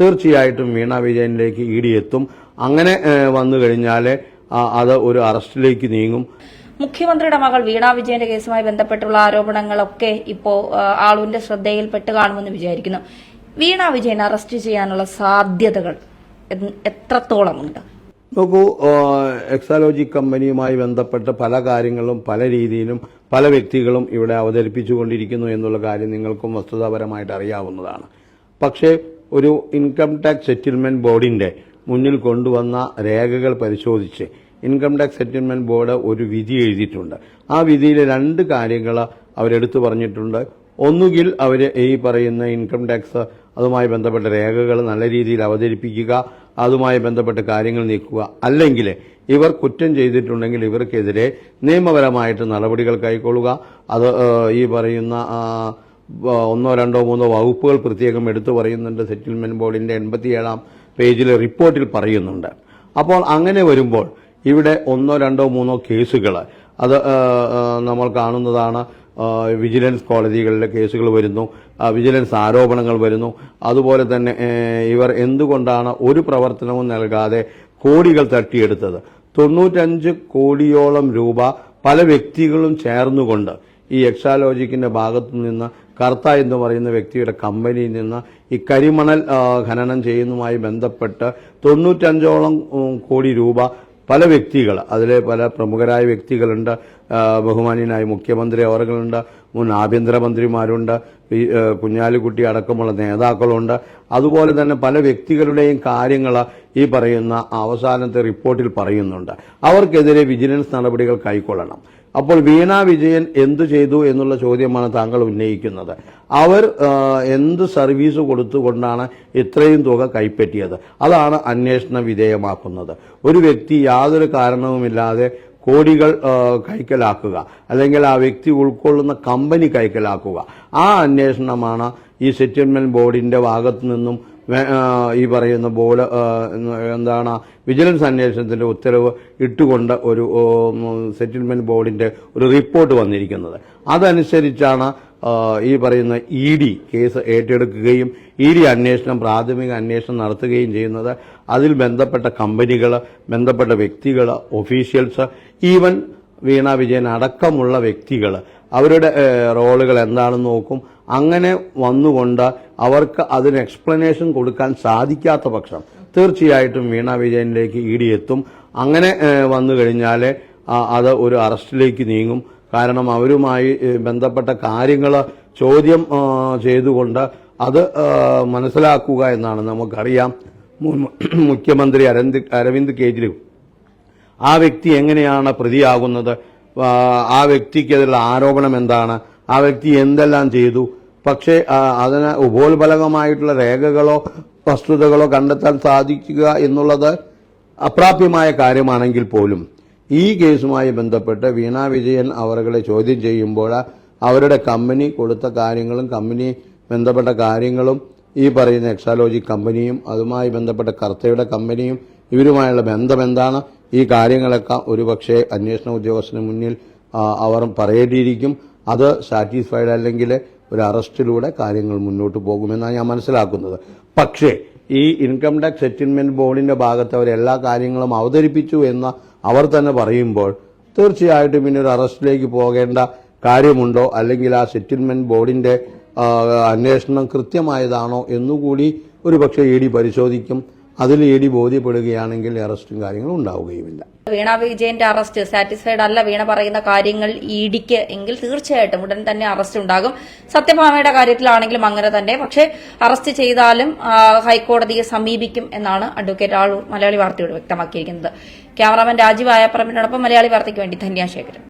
തീർച്ചയായിട്ടും വീണ വിജയനിലേക്ക് E D എത്തും. അങ്ങനെ വന്നു കഴിഞ്ഞാൽ അത് ഒരു അറസ്റ്റിലേക്ക് നീങ്ങും. മുഖ്യമന്ത്രിയുടെ മകൾ വീണ വിജയന്റെ കേസുമായി ബന്ധപ്പെട്ടുള്ള ആരോപണങ്ങളൊക്കെ ഇപ്പോ ആ, ആളുവിന്റെ ശ്രദ്ധയിൽപ്പെട്ട് കാണുമെന്ന് വിചാരിക്കുന്നു. വീണ വിജയൻ അറസ്റ്റ് ചെയ്യാനുള്ള സാധ്യതകൾ എത്രത്തോളമുണ്ട്? നോക്കൂ എക്സാലോജി കമ്പനിയുമായി ബന്ധപ്പെട്ട് പല കാര്യങ്ങളും പല രീതിയിലും പല വ്യക്തികളും ഇവിടെ അവതരിപ്പിച്ചുകൊണ്ടിരിക്കുന്നു എന്നുള്ള കാര്യം നിങ്ങൾക്കും വസ്തുതാപരമായിട്ട് അറിയാവുന്നതാണ്. പക്ഷേ ഒരു ഇൻകം ടാക്സ് സെറ്റിൽമെന്റ് ബോർഡിന്റെ മുന്നിൽ കൊണ്ടുവന്ന രേഖകൾ പരിശോധിച്ച് ഇൻകം ടാക്സ് സെറ്റിൽമെന്റ് ബോർഡ് ഒരു വിധി എഴുതിയിട്ടുണ്ട്. ആ വിധിയിൽ രണ്ട് കാര്യങ്ങൾ അവരെടുത്തു പറഞ്ഞിട്ടുണ്ട്. ഒന്നുകിൽ അവർ ഈ പറയുന്ന ഇൻകം ടാക്സ് അതുമായി ബന്ധപ്പെട്ട രേഖകൾ നല്ല രീതിയിൽ അവതരിപ്പിക്കുക അതുമായി ബന്ധപ്പെട്ട കാര്യങ്ങൾ നീക്കുക. അല്ലെങ്കിൽ ഇവർ കുറ്റം ചെയ്തിട്ടുണ്ടെങ്കിൽ ഇവർക്കെതിരെ നിയമപരമായിട്ട് നടപടികൾ കൈക്കൊള്ളുക. അത് ഈ പറയുന്ന ഒന്നോ രണ്ടോ മൂന്നോ വകുപ്പുകൾ പ്രത്യേകം എടുത്തു പറയുന്നുണ്ട്. സെറ്റിൽമെന്റ് ബോർഡിന്റെ എൺപത്തിയേഴാം പേജിലെ റിപ്പോർട്ടിൽ പറയുന്നുണ്ട്. അപ്പോൾ അങ്ങനെ വരുമ്പോൾ ഇവിടെ ഒന്നോ രണ്ടോ മൂന്നോ കേസുകൾ അത് നമ്മൾ കാണുന്നതാണ് വിജിലൻസ് കോടതികളിലെ കേസുകൾ വരുന്നു വിജിലൻസ് ആരോപണങ്ങൾ വരുന്നു. അതുപോലെ തന്നെ ഇവർ എന്തുകൊണ്ടാണ് ഒരു പ്രവർത്തനവും നൽകാതെ കോടികൾ തട്ടിയെടുത്തത്? തൊണ്ണൂറ്റഞ്ച് കോടിയോളം രൂപ പല വ്യക്തികളും ചേർന്നുകൊണ്ട് ഈ എക്സാലോജിക്കിന്റെ ഭാഗത്തു നിന്ന് കർത്ത എന്ന് പറയുന്ന വ്യക്തിയുടെ കമ്പനിയിൽ നിന്ന് ഈ കരിമണൽ ഖനനം ചെയ്യുന്നതുമായി ബന്ധപ്പെട്ട് തൊണ്ണൂറ്റഞ്ചോളം കോടി രൂപ പല വ്യക്തികൾ അതിലെ പല പ്രമുഖരായ വ്യക്തികളുണ്ട് ബഹുമാനീയനായ മുഖ്യമന്ത്രി അവറുകളുണ്ട് മുൻ ആഭ്യന്തരമന്ത്രിമാരുണ്ട് കുഞ്ഞാലിക്കുട്ടി അടക്കമുള്ള നേതാക്കളുണ്ട്. അതുപോലെ തന്നെ പല വ്യക്തികളുടെയും കാര്യങ്ങൾ ഈ പറയുന്ന അവസാനത്തെ റിപ്പോർട്ടിൽ പറയുന്നുണ്ട്. അവർക്കെതിരെ വിജിലൻസ് നടപടികൾ കൈക്കൊള്ളണം. അപ്പോൾ വീണ വിജയൻ എന്തു ചെയ്തു എന്നുള്ള ചോദ്യമാണ് താങ്കൾ ഉന്നയിക്കുന്നത്. അവർ എന്ത് സർവീസ് കൊടുത്തുകൊണ്ടാണ് ഇത്രയും തുക കൈപ്പറ്റിയത്? അതാണ് അന്വേഷണം വിധേയമാക്കുന്നത്. ഒരു വ്യക്തി യാതൊരു കാരണവുമില്ലാതെ കോടികൾ കൈക്കലാക്കുക. അല്ലെങ്കിൽ ആ വ്യക്തി ഉൾക്കൊള്ളുന്ന കമ്പനി കൈക്കലാക്കുക. ആ അന്വേഷണമാണ് ഈ സെറ്റിൽമെന്റ് ബോർഡിന്റെ ഭാഗത്തു നിന്നും ഈ പറയുന്ന ബോർഡ് എന്താണ് വിജിലൻസ് അന്വേഷണത്തിന്റെ ഉത്തരവ് ഇട്ടുകൊണ്ട് ഒരു സെറ്റിൽമെന്റ് ബോർഡിന്റെ ഒരു റിപ്പോർട്ട് വന്നിരിക്കുന്നത്. അതനുസരിച്ചാണ് ഈ പറയുന്ന ഇ ഡി കേസ് ഏറ്റെടുക്കുകയും ഇ ഡി അന്വേഷണം പ്രാഥമിക അന്വേഷണം നടത്തുകയും ചെയ്യുന്നത്. അതിൽ ബന്ധപ്പെട്ട കമ്പനികൾ ബന്ധപ്പെട്ട വ്യക്തികൾ ഒഫീഷ്യൽസ് ഈവൻ വീണ വിജയൻ അടക്കമുള്ള വ്യക്തികൾ അവരുടെ റോളുകൾ എന്താണെന്ന് നോക്കും. അങ്ങനെ വന്നുകൊണ്ട് അവർക്ക് അതിന് എക്സ്പ്ലനേഷൻ കൊടുക്കാൻ സാധിക്കാത്ത പക്ഷം തീർച്ചയായിട്ടും വീണ വിജയനിലേക്ക് ഇ ഡി എത്തും. അങ്ങനെ വന്നു കഴിഞ്ഞാൽ അത് ഒരു അറസ്റ്റിലേക്ക് നീങ്ങും. കാരണം അവരുമായി ബന്ധപ്പെട്ട കാര്യങ്ങൾ ചോദ്യം ചെയ്തുകൊണ്ട് അത് മനസ്സിലാക്കുക എന്നാണ് നമുക്കറിയാം. മുഖ്യമന്ത്രി അരവിന്ദ് അരവിന്ദ് കെജ്രിവാൾ. ആ വ്യക്തി എങ്ങനെയാണ് പ്രതിയാകുന്നത്? ആ, വ്യക്തിക്കെതിരെയുള്ള ആരോപണം എന്താണ്? ആ വ്യക്തി എന്തെല്ലാം ചെയ്തു? പക്ഷേ അതിന് ഉപോത്ബലകമായിട്ടുള്ള രേഖകളോ വസ്തുതകളോ കണ്ടെത്താൻ സാധിക്കുക എന്നുള്ളത് അപ്രാപ്യമായ കാര്യമാണെങ്കിൽ പോലും ഈ കേസുമായി ബന്ധപ്പെട്ട് വീണ വിജയൻ അവരുടെ ചോദ്യം ചെയ്യുമ്പോൾ അവരുടെ കമ്പനി കൊടുത്ത കാര്യങ്ങളും കമ്പനി ബന്ധപ്പെട്ട കാര്യങ്ങളും ഈ പറയുന്ന എക്സാലോജി കമ്പനിയും അതുമായി ബന്ധപ്പെട്ട കർത്തയുടെ കമ്പനിയും ഇവരുമായുള്ള ബന്ധം എന്താണ്? ഈ കാര്യങ്ങളൊക്കെ ഒരുപക്ഷെ അന്വേഷണ ഉദ്യോഗസ്ഥന് മുന്നിൽ അവർ പറയേണ്ടിയിരിക്കും. അത് സാറ്റിസ്ഫൈഡ് അല്ലെങ്കിൽ ഒരു അറസ്റ്റിലൂടെ കാര്യങ്ങൾ മുന്നോട്ട് പോകുമെന്നാണ് ഞാൻ മനസ്സിലാക്കുന്നത്. പക്ഷേ ഈ ഇൻകം ടാക്സ് സെറ്റിൽമെന്റ് ബോർഡിന്റെ ഭാഗത്ത് അവർ എല്ലാ കാര്യങ്ങളും അവതരിപ്പിച്ചു എന്ന് അവർ തന്നെ പറയുമ്പോൾ തീർച്ചയായിട്ടും പിന്നെ ഒരു അറസ്റ്റിലേക്ക് പോകേണ്ട കാര്യമുണ്ടോ? അല്ലെങ്കിൽ ആ സെറ്റിൽമെന്റ് ബോർഡിന്റെ അന്വേഷണം കൃത്യമായതാണോ എന്നുകൂടി ഒരുപക്ഷെ ഇ ഡി പരിശോധിക്കും. അതിൽ ഇ ഡി ബോധ്യപ്പെടുകയാണെങ്കിൽ അറസ്റ്റും കാര്യങ്ങളും ഉണ്ടാവുകയുമില്ല. വീണ വിജയന്റെ അറസ്റ്റ് സാറ്റിസ്ഫൈഡ് അല്ല. വീണ പറയുന്ന കാര്യങ്ങൾ ഇടിക്ക് എങ്കിൽ തീർച്ചയായിട്ടും ഉടൻ തന്നെ അറസ്റ്റ് ഉണ്ടാകും. സത്യഭാമയുടെ കാര്യത്തിലാണെങ്കിലും അങ്ങനെ തന്നെ. പക്ഷേ അറസ്റ്റ് ചെയ്താലും ഹൈക്കോടതിയെ സമീപിക്കും എന്നാണ് അഡ്വക്കേറ്റ് ആളൂർ മലയാളി വാർത്തയോട് വ്യക്തമാക്കിയിരിക്കുന്നത്. ക്യാമറാമാൻ രാജീവ് ആയപ്പറമ്പിനോടൊപ്പം മലയാളി വാർത്തയ്ക്ക് വേണ്ടി ധന്യാശേഖരൻ